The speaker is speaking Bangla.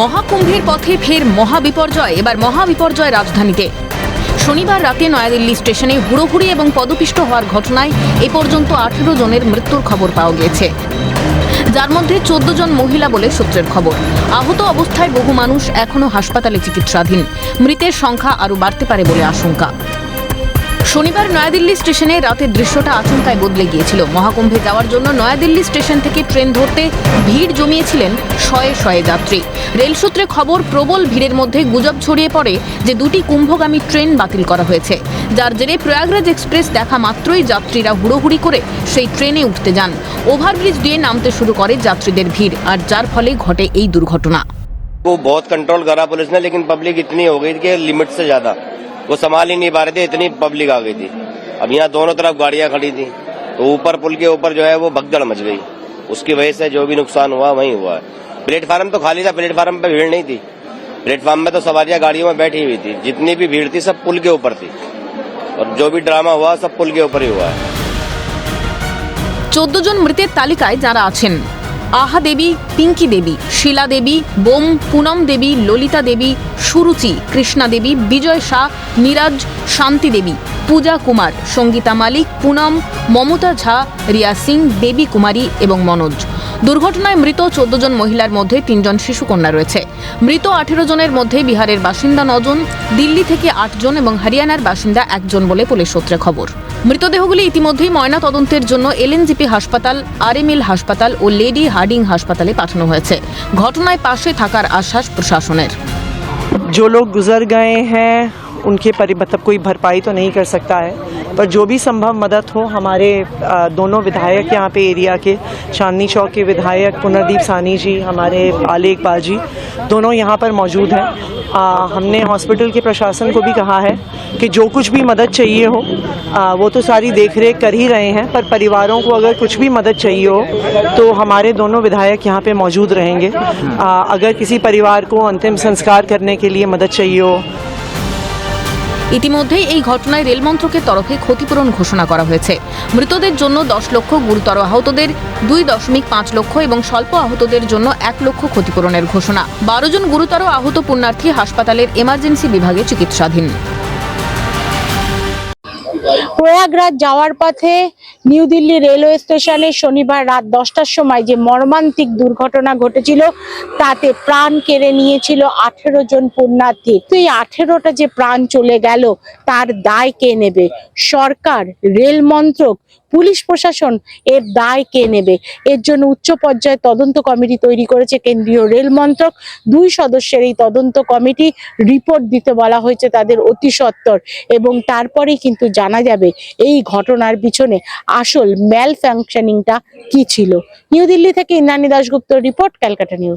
মহাকুম্ভের পথে ফের মহাবিপর্যয়, এবার মহাবিপর্যয় রাজধানীতে। শনিবার রাতে নয়াদিল্লি স্টেশনে হুড়োহুড়ি এবং পদপিষ্ট হওয়ার ঘটনায় এ পর্যন্ত আঠেরো জনের মৃত্যুর খবর পাওয়া গিয়েছে। যার মধ্যে চোদ্দ জন মহিলা বলে সূত্রের খবর। আহত অবস্থায় বহু মানুষ এখনও হাসপাতালে চিকিৎসাধীন। মৃতের সংখ্যা আরও বাড়তে পারে বলে আশঙ্কা। শনিবার নয়াদিল্লি স্টেশনে রাতের দৃশ্যটা আচমকায় বদলে গিয়েছিল মহাকুম্ভে যাওয়ার জন্য নয়াদিল্লি স্টেশন থেকে ট্রেন ধরতে ভিড় জমিয়েছিলেন শয়ে শয়ে যাত্রী রেল সূত্রে খবর প্রবল ভিড়ের মধ্যে গুজব ছড়িয়ে পড়ে যে দুটি কুম্ভগামী ট্রেন বাতিল করা হয়েছে যার জেরে প্রয়াগরাজ এক্সপ্রেস দেখা মাত্রই যাত্রীরা হুড়োহুড়ি করে সেই ট্রেনে উঠতে যান ওভারব্রিজ দিয়ে নামতে শুরু করে যাত্রীদের ভিড় আর যার ফলে ঘটে এই দুর্ঘটনা को बहुत कंट्रोल करा पुलिस ने लेकिन पब्लिक इतनी हो गई थी कि लिमिट से ज्यादा वो संभाल ही नहीं पा रहे थे इतनी पब्लिक आ गई थी अब यहाँ दोनों तरफ गाड़ियां खड़ी थी तो ऊपर पुल के ऊपर जो है वो भगदड़ मच गई उसकी वजह से जो भी नुकसान हुआ वही हुआ है प्लेटफार्म तो खाली था प्लेटफार्म पे भीड़ नहीं थी प्लेटफार्म में तो सवारियां गाड़ियों में बैठी हुई थी जितनी भी भीड़ थी सब पुल के ऊपर थी और जो भी ड्रामा हुआ सब पुल के ऊपर ही हुआ है চোদ্দ জন মৃতের তালিকায় যারা আছেন আহা দেবী, পিঙ্কি দেবী, শিলা দেবী, বোম, পুনম দেবী, ললিতা দেবী, সুরুচি, কৃষ্ণা দেবী, বিজয় শাহ, নীরাজ, শান্তি দেবী, পূজা কুমার, সঙ্গীতা মালিক, পুনম, মমতা ঝা, রিয়া সিং, দেবী কুমারী এবং মনোজ। দুর্ঘটনায় মৃত চোদ্দ জন মহিলার মধ্যে তিনজন শিশুকন্যা রয়েছে মৃত আঠেরো জনের মধ্যে বিহারের বাসিন্দা নজন দিল্লি থেকে আটজন এবং হরিয়ানার বাসিন্দা একজন বলে পুলিশ সূত্রে খবর মৃতদেহগুলি ইতিমধ্যেই ময়না তদন্তের জন্য এলএনজিপি হাসপাতাল আরএমএল হাসপাতাল ও লেডি হার্ডিং হাসপাতালে পাঠানো হয়েছে ঘটনায় পাশে থাকার আশ্বাস প্রশাসনের जो लोग गुजर गए हैं उनके परि मतलब कोई भरपाई तो नहीं कर सकता है पर जो भी संभव मदद हो हमारे दोनों विधायक यहाँ पे एरिया के चांदनी चौक के विधायक पुनर्दीप सानी जी हमारे आले इकबाल जी दोनों यहाँ पर मौजूद हैं। हमने हॉस्पिटल के प्रशासन को भी कहा है कि जो कुछ भी मदद चाहिए हो अ, वो तो सारी देख रेख कर ही रहे हैं पर परिवारों को अगर कुछ भी मदद चाहिए हो तो हमारे दोनों विधायक यहाँ पे मौजूद रहेंगे। अ, अगर किसी परिवार को अंतिम संस्कार करने के लिए मदद चाहिए हो ইতিমধ্যেই এই ঘটনায় রেলমন্ত্রকের তরফে ক্ষতিপূরণ ঘোষণা করা হয়েছে। মৃতদের জন্য দশ লক্ষ গুরুতর আহতদের, দুই দশমিক পাঁচ লক্ষ এবং স্বল্প আহতদের জন্য এক লক্ষ ক্ষতিপূরণের ঘোষণা। বারো জন গুরুতর আহত পুণ্যার্থী হাসপাতালের এমার্জেন্সি বিভাগে চিকিৎসাধীন। প্রয়াগরাজ যাওয়ার পথে নিউ দিল্লি রেলওয়ে স্টেশনে শনিবার রাত দশটার সময় যে মর্মান্তিক দুর্ঘটনা ঘটেছিল, তাতে প্রাণ কেড়ে নিয়েছিল আঠেরো জন পুণ্যার্থী। তো এই আঠেরোটা যে প্রাণ চলে গেল, তার দায় কে নেবে? সরকার, রেল মন্ত্রক পুলিশ প্রশাসন এর দায় কে নেবে? এর জন্য উচ্চ পর্যায়ে তদন্ত কমিটি তৈরি করেছে কেন্দ্রীয় রেল মন্ত্রক। দুই সদস্যের এই তদন্ত কমিটি রিপোর্ট দিতে বলা হয়েছে তাদের অতি সত্বর এবং তারপরেই কিন্তু জানা যাবে এই ঘটনার পিছনে আসল ম্যাল ফাংশনিংটা কি ছিল। নিউ দিল্লি থেকে ইন্দ্রাণী দাশগুপ্ত রিপোর্ট, ক্যালকাটা নিউজ।